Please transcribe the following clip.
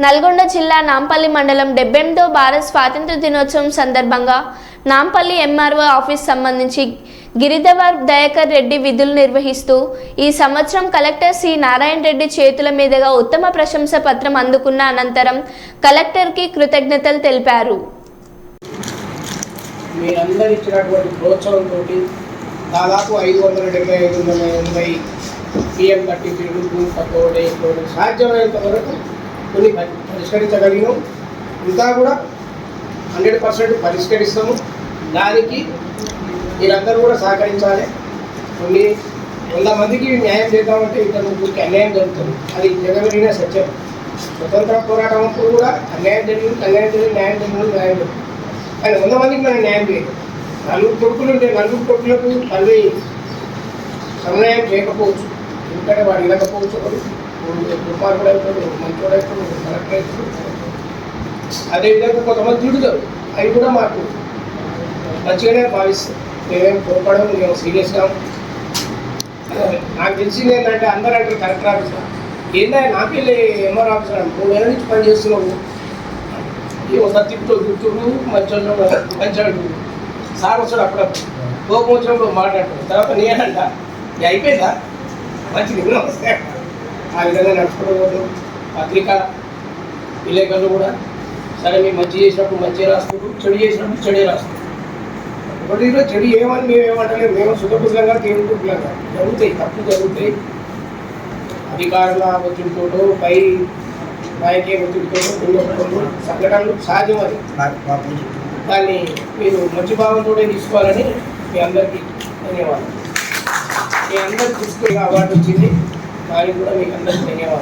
నల్గొండ జిల్లా నాంపల్లి మండలం డెబ్బెనిమిదో భారత్ స్వాతంత్ర దినోత్సవం సందర్భంగా నాంపల్లి ఎంఆర్ఓ ఆఫీస్ సంబంధించి గిరిధవర్ దయాకర్ రెడ్డి విధులు నిర్వహిస్తూ ఈ సంవత్సరం కలెక్టర్ సి నారాయణ రెడ్డి చేతుల మీదుగా ఉత్తమ ప్రశంస పత్రం అందుకున్న అనంతరం కలెక్టర్కి కృతజ్ఞతలు తెలిపారు. మీరందరూ ఇచ్చినటువంటి ప్రోత్సాహంతో దాదాపు ఐదు వందల డెబ్బై ఐదు వందల ఎనభై పిఎం థర్టీ త్రీ సాధ్యమైనంత వరకు కొన్ని పరి- పరిష్కరించగలిగినాం. ఇంకా కూడా హండ్రెడ్ పర్సెంట్ పరిష్కరిస్తాము. దానికి మీరందరూ కూడా సహకరించాలి. కొన్ని వంద మందికి న్యాయం చేద్దామంటే ఇద్దరు ముగ్గురికి అన్యాయం జరుగుతుంది. అది జగమెరిగిన సత్యం. స్వతంత్ర పోరాటం అప్పుడు కూడా అన్యాయం జరిగింది అన్యాయం జరిగింది న్యాయం జరిగింది న్యాయం జరిగింది. కానీ వంద మందికి మనం న్యాయం చేయాలి నలుగురు కొడుకులు ఉంటే నలుగురు కొడుకులకు తల్లి సమన్వయం చేయకపోవచ్చు. ఎందుకంటే వాడు ఇవ్వకపోవచ్చు ఒకడు దుర్మార్గుడు అవుతాడు మంచోడు అవుతాడు కలెక్టర్ అవుతాడు అదేవిధంగా కొంతమంది తిడుతారు. అవి కూడా మాకు మంచిగానే భావిస్తాం. మేమేం కోపడం మేము సీరియస్గా నాకు తెలిసింది ఏంటంటే అందరూ అంటే కలెక్టర్ ఆఫీసర్. ఏంటంటే నాకెళ్ళి ఎంఆర్ ఆఫీసర్? అంటే మూడు నెలల నుంచి పని చేస్తున్నావు. ఈ ఒకసారి తిట్టు తిట్టుడు మంచోళ్ళు మంచోళ్ళు సార్ వస్తాడు అప్పుడప్పుడు. కోపం వచ్చినప్పుడు మాట్లాడతాడు. తర్వాత నేనంట. అయిపోయిందా? మంచి విన్నాం ఆ విధంగా నడుచుకోవడం పత్రిక విలేకరులు కూడా సరే మీరు మంచి చేసినప్పుడు మంచిగా రాసుకుంటూ చెడు చేసినప్పుడు చెడే రాసుకుంటారు ఒకటి చెడు ఏమని మేము ఏమంటలేదు మేము సుఖపుసంగా తేలుకుంటున్నాం జరుగుతాయి తప్పు జరుగుతాయి. అధికారుల ఒత్తిడితోటో పై నాయకీయ ఒత్తిడితోటో కొన్ని సంఘటనలు సహజం అది. దాన్ని మీరు మంచి భావంతోనే తీసుకోవాలని మీ అందరికీ ధన్యవాదాలు. మీ అందరికి తీసుకుని అవార్డు వచ్చింది. దానికి కూడా మీకు అందరికీ ధన్యవాదాలు.